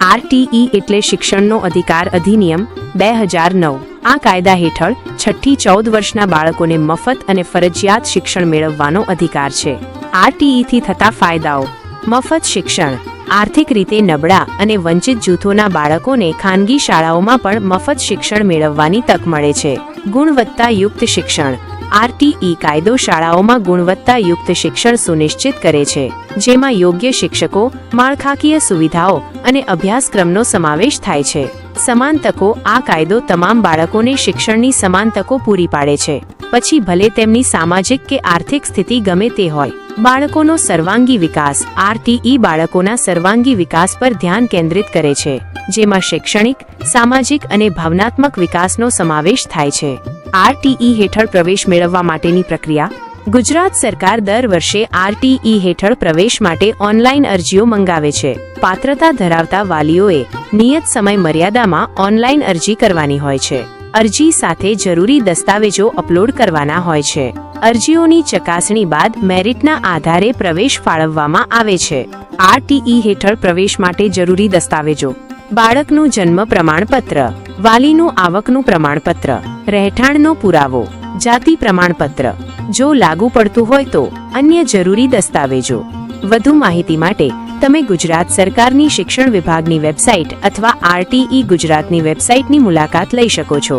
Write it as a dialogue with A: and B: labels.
A: RTE એટલે શિક્ષણનો અધિકાર અધિનિયમ બે હજાર નવ. આ કાયદા હેઠળ છઠ્ઠી ચૌદ વર્ષના બાળકોને મફત અને ફરજિયાત શિક્ષણ મેળવવાનો અધિકાર છે. આરટીઈથી થતા ફાયદાઓ. મફત શિક્ષણ. આર્થિક રીતે નબળા અને વંચિત જૂથોના બાળકોને ખાનગી શાળાઓમાં પણ મફત શિક્ષણ મેળવવાની તક મળે છે. ગુણવત્તાયુક્ત શિક્ષણ. આરટીઈ કાયદો શાળાઓમાં ગુણવત્તાયુક્ત શિક્ષણ સુનિશ્ચિત કરે છે, જેમાં યોગ્ય શિક્ષકો, માળખાકીય સુવિધાઓ અને અભ્યાસક્રમનો સમાવેશ થાય છે. સમાન તકો આ કાયદો તમામ બાળકોને શિક્ષણની સમાન તકો પૂરી પાડે છે. પછી ભલે તેમની સામાજિક કે આર્થિક સ્થિતિ ગમે તે હોય, બાળકોનો સર્વાંગી વિકાસ, આરટીઈ બાળકોના સર્વાંગી વિકાસ પર ધ્યાન કેન્દ્રિત કરે છે, જેમાં શૈક્ષણિક, સામાજિક અને ભાવનાત્મક વિકાસનો સમાવેશ થાય છે. આરટીઈ હેઠળ પ્રવેશ મેળવવા માટેની પ્રક્રિયા, ગુજરાત સરકાર દર વર્ષે આરટીઈ હેઠળ પ્રવેશ માટે ઓનલાઈન અરજીઓ મંગાવે છે. પાત્રતા ધરાવતા વાલીઓએ નિયત સમય મર્યાદામાં ઓનલાઈન અરજી કરવાની હોય છે. અરજી સાથે જરૂરી દસ્તાવેજો અપલોડ કરવાના હોય છે. અરજીઓની ચકાસણી બાદ મેરિટના આધારે પ્રવેશ ફાળવવામાં આવે છે. આરટીઈ હેઠળ પ્રવેશ માટે જરૂરી દસ્તાવેજો. બાળકનું જન્મ પ્રમાણપત્ર. વાલીનું આવકનું પ્રમાણપત્ર. રહેઠાણનો પુરાવો. જાતિ પ્રમાણપત્ર. જો લાગુ પડતું હોય તો અન્ય જરૂરી દસ્તાવેજો. વધુ માહિતી માટે તમે ગુજરાત સરકારની શિક્ષણ વિભાગની વેબસાઇટ અથવા આરટીઈ ગુજરાતની વેબસાઇટની મુલાકાત લઈ શકો છો.